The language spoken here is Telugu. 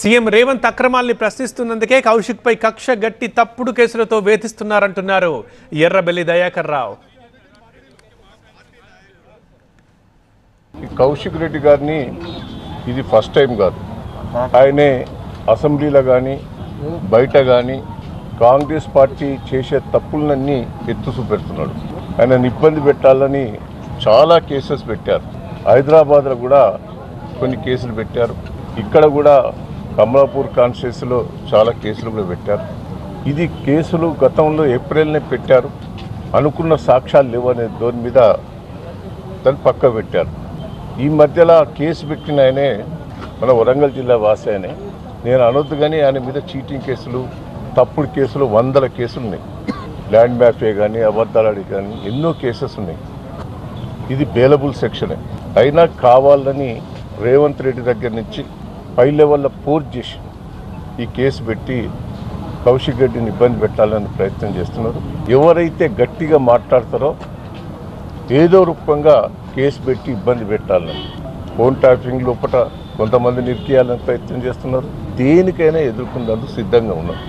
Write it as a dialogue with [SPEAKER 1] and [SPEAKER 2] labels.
[SPEAKER 1] సీఎం రేవంత్ అక్రమాల్ని ప్రశ్నిస్తున్నందుకే కౌశిక్పై కక్ష గట్టి తప్పుడు కేసులతో వేధిస్తున్నారంటున్నారు ఎర్రబెల్లి దయాకర్ రావు.
[SPEAKER 2] ఈ కౌశిక్ రెడ్డి గారిని ఇది ఫస్ట్ టైం కాదు. ఆయనే అసెంబ్లీలో కానీ బయట కానీ కాంగ్రెస్ పార్టీ చేసే తప్పులన్నీ ఎత్తు చూపెడుతున్నాడు. ఆయనను ఇబ్బంది పెట్టాలని చాలా కేసెస్ పెట్టారు. హైదరాబాద్లో కూడా కొన్ని కేసులు పెట్టారు. ఇక్కడ కూడా కమలాపూర్ కాన్స్టిట్యూన్సీలో చాలా కేసులు కూడా పెట్టారు. ఇది కేసులు గతంలో ఏప్రిల్నే పెట్టారు. అనుకున్న సాక్ష్యాలు లేవనే దాని మీద దాన్ని పక్క పెట్టారు. ఈ మధ్యలో కేసు పెట్టిన ఆయనే మన వరంగల్ జిల్లా వాసి ఆయనే. నేను అనొద్దు కానీ ఆయన మీద చీటింగ్ కేసులు తప్పుడు కేసులు వందల కేసులు ఉన్నాయి. ల్యాండ్ మ్యాఫే కానీ అబద్ధాలాడి కానీ ఎన్నో కేసెస్ ఉన్నాయి. ఇది బేలబుల్ సెక్షనే. అయినా కావాలని రేవంత్ రెడ్డి దగ్గర నుంచి పై లెవెల్లో ఫోర్స్ చేసి ఈ కేసు పెట్టి కౌశిక్ రెడ్డిని ఇబ్బంది పెట్టాలని ప్రయత్నం చేస్తున్నారు. ఎవరైతే గట్టిగా మాట్లాడతారో ఏదో రూపంగా కేసు పెట్టి ఇబ్బంది పెట్టాలని ఫోన్ ట్యాపింగ్ లోపల కొంతమంది నిర్కేయాలని ప్రయత్నం చేస్తున్నారు. దేనికైనా ఎదుర్కొన్నందుకు సిద్ధంగా ఉన్నారు.